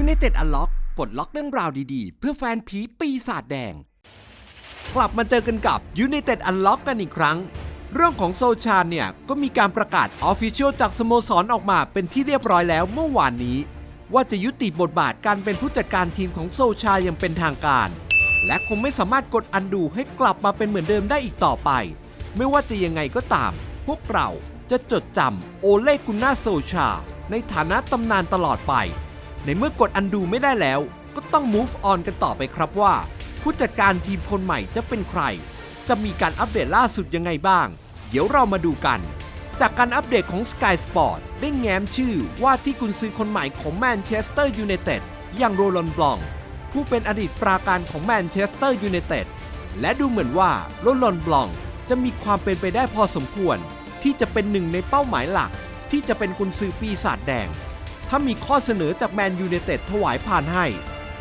United Unlock ปลดล็อกเรื่องราวดีๆ เพื่อแฟนผีปีศาจแดง กลับมาเจอกันกับ United Unlock กันอีกครั้ง เรื่องของโซชาเนี่ย ก็มีการประกาศ Official จากสโมสรออกมาเป็นที่เรียบร้อยแล้วเมื่อวานนี้ ว่าจะยุติบทบาทการเป็นผู้จัดการทีมของโซชาอย่างเป็นทางการ และคงไม่สามารถกดอันดูให้กลับมาเป็นเหมือนเดิมได้อีกต่อไป ไม่ว่าจะยังไงก็ตาม พวกเราจะจดจำโอเล่กุนนาโซชา ในฐานะตำนานตลอดไป ในเมื่อกดอันดูไม่ได้แล้ว ก็ต้อง move on กันต่อไปครับว่า ผู้จัดการทีมคนใหม่จะเป็นใคร จะมีการอัปเดตล่าสุดยังไงบ้าง เดี๋ยวเรามาดูกัน จากการอัปเดตของ Sky Sport ได้แง้มชื่อว่าที่กุนซือคนใหม่ของแมนเชสเตอร์ยูไนเต็ดอย่างโรลอนบลอง ผู้เป็นอดีตปราการของแมนเชสเตอร์ยูไนเต็ดและดูเหมือนว่าโรลอนบลองจะมีความเป็นไปได้พอสมควร ที่จะเป็นหนึ่งในเป้าหมายหลัก ที่จะเป็นกุนซือปีศาจแดง ถ้ามีข้อเสนอจากแมนยูไนเต็ดถวายผ่านให้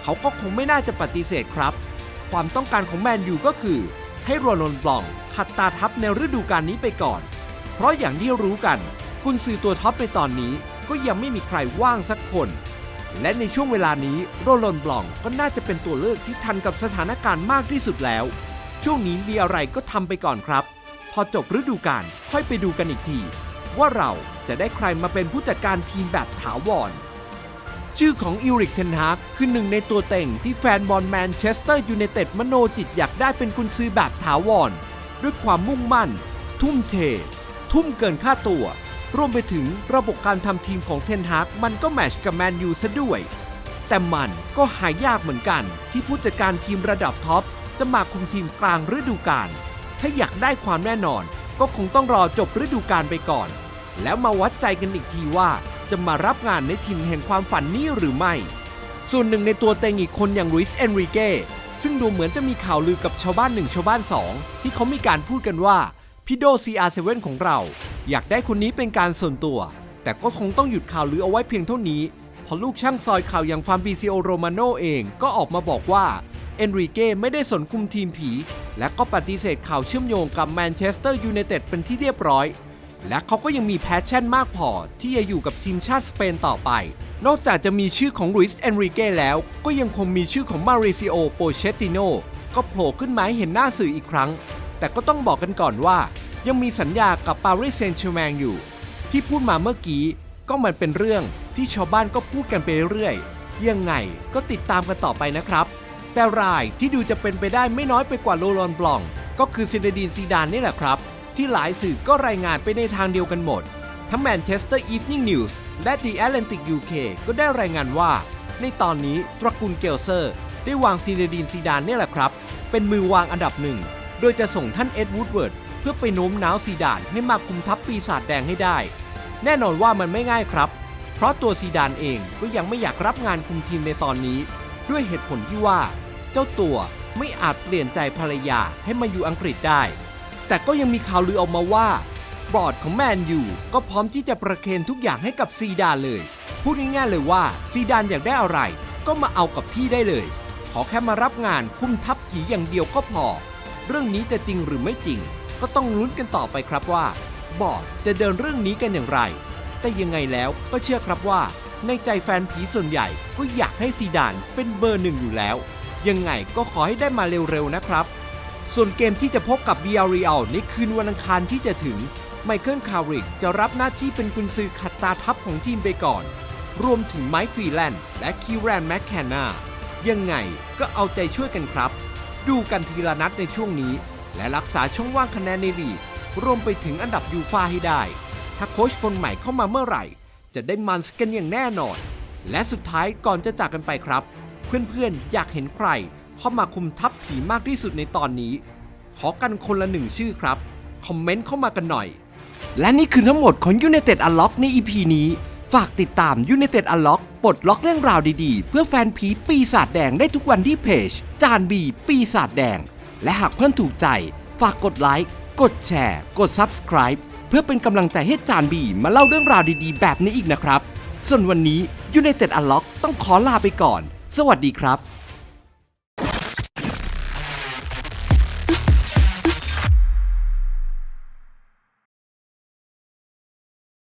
เขาก็คงไม่น่าจะปฏิเสธครับ ความต้องการของแมนยูก็คือ ให้โรนลบลองขัดตาทับในฤดูกาลนี้ไปก่อน เพราะอย่างที่รู้กันกุนซือตัวท็อปในตอนนี้ก็ยังไม่มีใครว่างสักคน และในช่วงเวลานี้โรลอนบลองก็น่าจะเป็นตัวเลือกที่ทันกับสถานการณ์มากที่สุดแล้ว ช่วงนี้มีอะไรก็ทำไปก่อนครับ พอจบฤดูกาลค่อยไปดูกันอีกที ว่าเราจะได้ใครมาเป็นผู้จัดการทีมแบบถาวร ชื่อของอิริกเทนฮากคือหนึ่งในตัวเต็งที่แฟนบอลแมนเชสเตอร์ยูไนเต็ดมโนจิตอยากได้เป็นกุนซือแบบถาวร ด้วยความมุ่งมั่น ทุ่มเท ทุ่มเกินค่าตัว รวมไปถึงระบบการทำทีมของเทนฮากมันก็แมชกับแมนยูซะด้วย แต่มันก็หายากเหมือนกัน ที่ผู้จัดการทีมระดับท็อปจะมาคุมทีมกลางฤดูกาลถ้าอยากได้ความแน่นอนก็คงต้องรอจบฤดูกาลไปก่อน แล้วมาวัดใจกันอีกทีว่า จะมารับงานในถิ่นแห่งความฝันนี้หรือไม่ ส่วนหนึ่งในตัวเต็งอีกคนอย่างลุยส์เอนริเก้ซึ่งดูเหมือนจะมีข่าวลือกับชาวบ้านหนึ่งชาวบ้านสองที่เขามีการพูดกันว่าพี่โด CR7 ของเรา อยากได้คนนี้เป็นการส่วนตัว แต่ก็คงต้องหยุดข่าวลือเอาไว้เพียงเท่านี้เพราะลูกช่างซอยข่าวอย่างฟาร์มบิซิโอโรมาโนเองก็ออกมาบอกว่าเอนริเก้ไม่ได้สนคุมทีมผี และก็ปฏิเสธข่าวเชื่อมโยงกับแมนเชสเตอร์ยูไนเต็ดเป็นที่เรียบร้อย และเขาก็ยังมีแพชชั่นมากพอที่จะอยู่กับทีมชาติสเปนต่อไป นอกจากจะมีชื่อของลุยส์เอนริเก้แล้ว ก็ยังคงมีชื่อของมาริซิโอโปเชติโนก็โผล่ขึ้นมาให้เห็นหน้าสื่ออีกครั้ง แต่ก็ต้องบอกกันก่อนว่า ยังมีสัญญากับปารีสเซงต์แชร์แมงอยู่ ที่พูดมาเมื่อกี้ก็มันเป็นเรื่องที่ชาวบ้านก็พูดกันไปเรื่อยยังไงก็ติดตามกันต่อไปนะครับ แต่รายที่ดูจะเป็นไปได้ไม่น้อยไปกว่าโรลอนบลอง ก็คือซินเดดีนซีดานนี่แหละครับ ที่หลายสื่อก็รายงานไปในทางเดียวกันหมด ทั้งแมนเชสเตอร์อีฟนิ่งนิวส์และ The Atlantic UK ก็ได้รายงานว่า ในตอนนี้ตระกูลเกลเซอร์ ได้วางซีเดดีนซีดานเนี่ยแหละครับ เป็นมือวางอันดับหนึ่ง โดยจะส่งท่านเอ็ดวูดเวิร์ดเพื่อไปโน้มน้าวซีดานให้มาคุมทัพปีศาจแดงให้ได้ แน่นอนว่ามันไม่ง่ายครับ เพราะตัวซีดานเองก็ยังไม่อยากรับงานคุมทีมในตอนนี้ ด้วยเหตุผลที่ว่า เจ้าตัวไม่อาจเปลี่ยนใจภรรยาให้มาอยู่อังกฤษได้ แต่ก็ยังมีข่าวลือออกมาว่า บอร์ดของแมนยูก็พร้อมที่จะประเคนทุกอย่างให้กับซีดานเลย พูดง่ายๆเลยว่าซีดานอยากได้อะไร ก็มาเอากับพี่ได้เลย ขอแค่มารับงานคุ้มทัพผีอย่างเดียวก็พอ เรื่องนี้จะจริงหรือไม่จริง ก็ต้องลุ้นกันต่อไปครับว่า บอร์ดจะเดินเรื่องนี้กันอย่างไร แต่ยังไงแล้วก็เชื่อครับว่า ในใจแฟนผีส่วนใหญ่ก็อยากให้ซีดานเป็นเบอร์หนึ่งอยู่แล้ว ยังไงก็ขอให้ได้มาเร็วๆนะครับ ส่วนเกมที่จะพบกับ b ี r รีอัลในคืนวันอังคารที่จะถึง ไมเคิลคาริกจะรับหน้าที่เป็นกุนซือขัดตาทัพของทีมไปก่อน รวมถึงไมค์ฟรีแลนด์และคีแรนแมคแคนนายังไงก็เอาใจช่วยกันครับ ดูกันทีละนัดในช่วงนี้ และรักษาช่องว่างคะแนนในลีกรวมไปถึงอันดับยูฟาให้ได้ ถ้าโค้ชคนใหม่เข้ามาเมื่อไหร่ จะได้มันส์กันอย่างแน่นอน และสุดท้ายก่อนจะจากกันไปครับ เพื่อนๆอยากเห็นใคร เข้ามาคุมทัพผีมากที่สุดในตอนนี้ ขอกันคนละหนึ่งชื่อครับ คอมเมนต์เข้ามากันหน่อย และนี่คือทั้งหมดของ United Unlock ใน EP นี้ ฝากติดตาม United Unlock ปลดล็อกเรื่องราวดีๆ เพื่อแฟนผีปีศาจแดงได้ทุกวันที่เพจ จานบีปีศาจแดง และหากเพื่อนถูกใจ ฝากกดไลค์กดแชร์ กด Subscribe เพื่อเป็นกำลังใจให้จานบีมาเล่าเรื่องราวดีๆ แบบนี้อีกนะครับ ส่วนวันนี้ United Unlock ต้องขอลาไปก่อน สวัสดีครับ